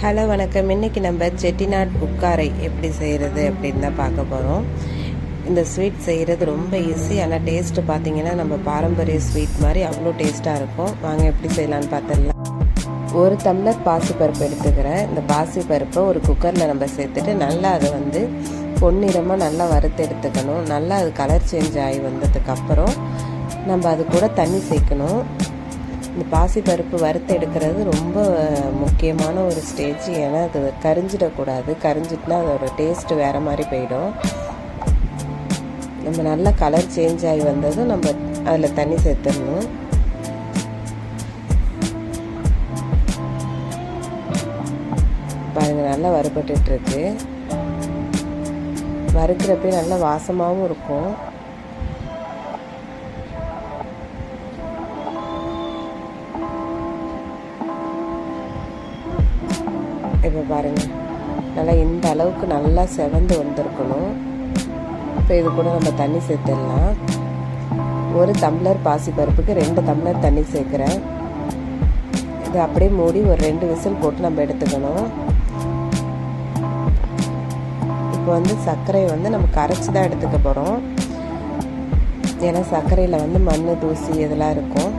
Hello வணக்கம். இன்றைக்கி நம்ம செட்டிநாட் உட்காரை எப்படி செய்கிறது அப்படின்னு தான் பார்க்க போகிறோம் இந்த ஸ்வீட் செய்கிறது ரொம்ப ஈஸி ஆனால் டேஸ்ட்டு பார்த்தீங்கன்னா நம்ம பாரம்பரிய ஸ்வீட் மாதிரி அவ்வளோ டேஸ்ட்டாக இருக்கும். வாங்க எப்படி செய்யலான்னு பார்த்துடலாம் ஒரு டம்ளர் பாசிப்பருப்பு எடுத்துக்கிறேன். இந்த பாசிப்பருப்பை ஒரு குக்கரில் நம்ம சேர்த்துட்டு நல்லா அதை வந்து பொன்னிறமாக நல்லா வறுத்து எடுத்துக்கணும். நல்லா அது கலர் சேஞ்ச் ஆகி வந்ததுக்கப்புறம் நம்ம அது கூட தண்ணி சேர்க்கணும். இந்த பாசிப்பருப்பு வறுத்து எடுக்கிறது ரொம்ப முக்கியமான ஒரு ஸ்டேஜ் ஏன்னா அது கரிஞ்சிடக்கூடாது. கரிஞ்சிட்டுனா அதோட டேஸ்ட் வேறு மாதிரி போயிடும். நம்ம நல்லா கலர் சேஞ்ச் ஆகி வந்ததும் நம்ம அதில் தண்ணி சேர்த்துடணும். பாருங்கள் நல்லா வறுபட்டுருக்கு வறுக்கிறப்ப நல்லா வாசமாகவும் இருக்கும். இப்போ பாருங்கள் நல்லா இந்த அளவுக்கு நல்லா செவந்து வந்திருக்கணும். இப்போ இது கூட நம்ம தண்ணி சேர்த்துடலாம். ஒரு டம்ளர் பாசிப்பருப்புக்கு ரெண்டு டம்ளர் தண்ணி சேர்க்குறேன். இது அப்படியே மூடி ஒரு ரெண்டு விசில் போட்டு நம்ம எடுத்துக்கணும். இப்போ வந்து சர்க்கரையை வந்து நம்ம கரைச்சி தான் எடுத்துக்க போகிறோம் ஏன்னா சர்க்கரையில் வந்து மண் தூசி இதெல்லாம் இருக்கும்.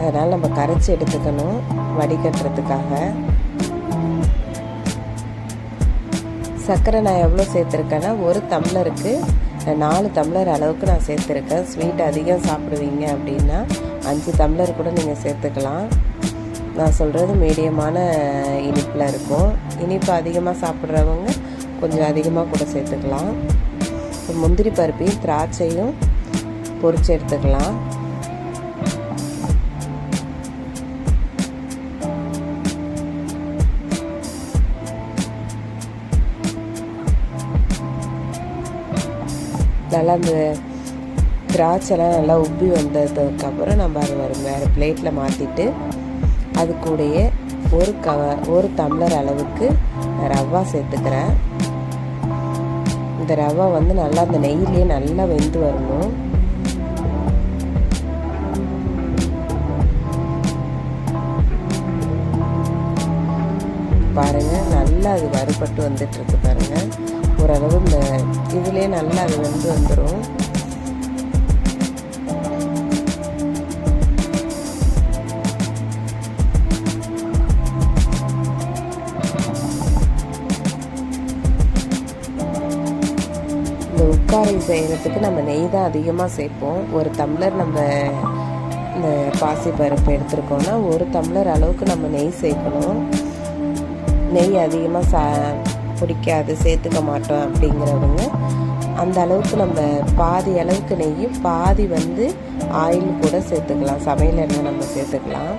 அதனால் நம்ம கரைச்சி எடுத்துக்கணும் வடிகட்டுறதுக்காக. சர்க்கரை நான் எவ்வளோ சேர்த்துருக்கேன்னா ஒரு டம்ளருக்கு நாலு டம்ளர் அளவுக்கு நான் சேர்த்துருக்கேன். ஸ்வீட் அதிகம் சாப்பிடுவீங்க அப்படின்னா அஞ்சு டம்ளர் கூட நீங்கள் சேர்த்துக்கலாம். நான் சொல்கிறது மீடியமான இனிப்பில் இருக்கும். இனிப்பு அதிகமாக சாப்பிட்றவங்க கொஞ்சம் அதிகமாக கூட சேர்த்துக்கலாம். முந்திரி பருப்பையும் திராட்சையும் பொறிச்சு எடுத்துக்கலாம். நல்லா அந்த திராட்சைலாம் நல்லா உப்பி வந்ததுக்கப்புறம் நம்ம அதை ஒரு வேறு பிளேட்டில் மாற்றிட்டு அது கூடயே ஒரு கவ ஒரு டம்ளர் அளவுக்கு ரவா சேர்த்துக்கிறேன். இந்த ரவா வந்து நல்லா அந்த நெய்யிலேயே நல்லா வெந்து வரணும். பாருங்கள் நல்லா அது வறுபட்டு வந்துட்டுருக்கு பாருங்கள் ஓரளவு இந்த இதுலேயே நல்லா அது வந்து வந்துடும் இந்த உட்காரை செய்கிறதுக்கு நம்ம நெய் தான் அதிகமாக சேர்ப்போம். ஒரு டம்ளர் நம்ம இந்த பாசி பருப்பு எடுத்துருக்கோன்னா ஒரு டம்ளர் அளவுக்கு நம்ம நெய் சேர்க்கணும். நெய் அதிகமாக சா பிடிக்காது சேர்த்துக்க மாட்டோம் அப்படிங்கிறவங்க அந்த அளவுக்கு நம்ம பாதி அளவுக்கு நெய்யும் பாதி வந்து ஆயில் கூட சேர்த்துக்கலாம். சமையல் எண்ணெய் நம்ம சேர்த்துக்கலாம்.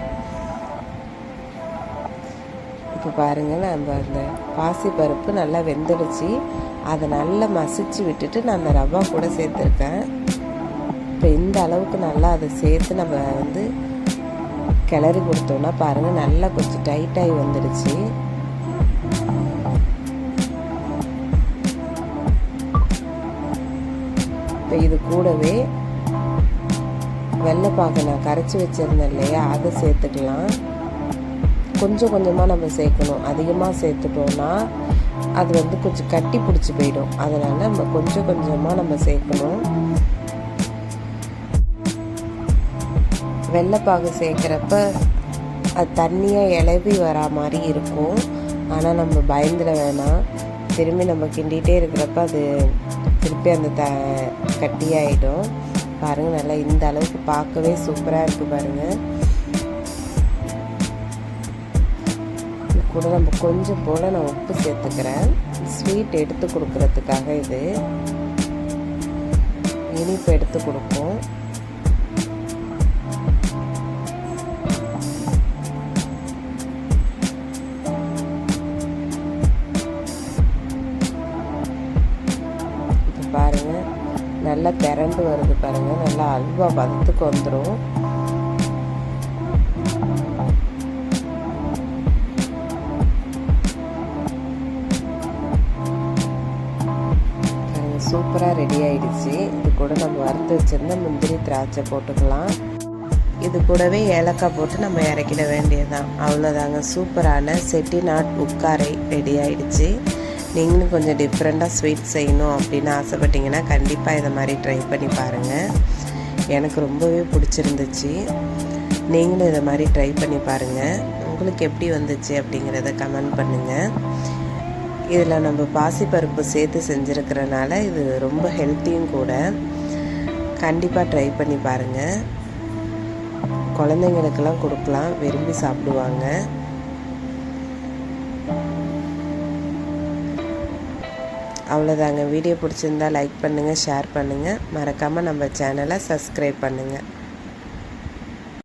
இப்போ பாருங்கள் நம்ம அந்த பாசிப்பருப்பு நல்லா வெந்துடுச்சு. அதை நல்லா மசிச்சு விட்டுட்டு நான் அந்த ரவா கூட சேர்த்துருக்கேன். இப்போ இந்த அளவுக்கு நல்லா அதை சேர்த்து நம்ம வந்து கிளறி கொடுத்தோன்னா பாருங்கள் நல்லா கொஞ்சம் டைட்டாகி வந்துடுச்சு. இப்போ இது கூடவே வெள்ளைப்பாக்கு நான் கரைச்சி வச்சுருந்தேன் இல்லையா? அதை சேர்த்துக்கலாம். கொஞ்சம் கொஞ்சமாக நம்ம சேர்க்கணும். அதிகமாக சேர்த்துட்டோன்னா அது வந்து கொஞ்சம் கட்டி பிடிச்சி போயிடும். அதனால் நம்ம கொஞ்சம் கொஞ்சமாக நம்ம சேர்க்கணும். வெள்ளைப்பாகு சேர்க்குறப்ப அது தண்ணியாக இளவி வரா மாதிரி இருக்கும். ஆனால் நம்ம பயந்துட வேணாம். திரும்பி நம்ம கிண்டிகிட்டே இருக்கிறப்ப அது திருப்பி அந்த த கட்டியாயிடும். பாருங்கள் நல்லா இந்த அளவுக்கு பார்க்கவே சூப்பராக இருக்குது பாருங்கள் கூட நம்ம கொஞ்சம் போல் நான் உப்பு சேர்த்துக்கிறேன். ஸ்வீட் எடுத்து கொடுக்கறதுக்காக இது. இனிப்பு எடுத்து கொடுக்கும் நல்லா திரண்டு வருது பாருங்கள் நல்லா அல்வா பதத்துக்கு வந்துடும் சூப்பராக ரெடி ஆயிடுச்சு. இது கூட நம்ம வறுத்து வச்சுருந்த முந்திரி திராட்சை போட்டுக்கலாம். இது கூடவே ஏலக்காய் போட்டு நம்ம இறக்கிட வேண்டியதுதான். அவ்வளோதாங்க சூப்பரான செட்டிநாட் உக்காரை ரெடி ஆயிடுச்சு. நீங்களும் கொஞ்சம் டிஃப்ரெண்ட்டாக ஸ்வீட் செய்யணும் அப்படின்னு ஆசைப்பட்டீங்கன்னா கண்டிப்பாக இதை மாதிரி ட்ரை பண்ணி பாருங்கள் எனக்கு ரொம்பவே பிடிச்சிருந்துச்சு. நீங்களும் இதை மாதிரி ட்ரை பண்ணி பாருங்கள் உங்களுக்கு எப்படி வந்துச்சு அப்படிங்கிறத கமெண்ட் பண்ணுங்கள் இதில் நம்ம பாசிப்பருப்பு சேர்த்து செஞ்சுருக்கிறனால இது ரொம்ப ஹெல்த்தியும் கூட. கண்டிப்பாக ட்ரை பண்ணி பாருங்கள் குழந்தைங்களுக்கெல்லாம் கொடுக்கலாம். விரும்பி சாப்பிடுவாங்க. அவ்வளோதாங்க வீடியோ பிடிச்சிருந்தா லைக் பண்ணுங்கள் ஷேர் பண்ணுங்கள் மறக்காமல் நம்ம சேனலை சப்ஸ்கிரைப் பண்ணுங்கள்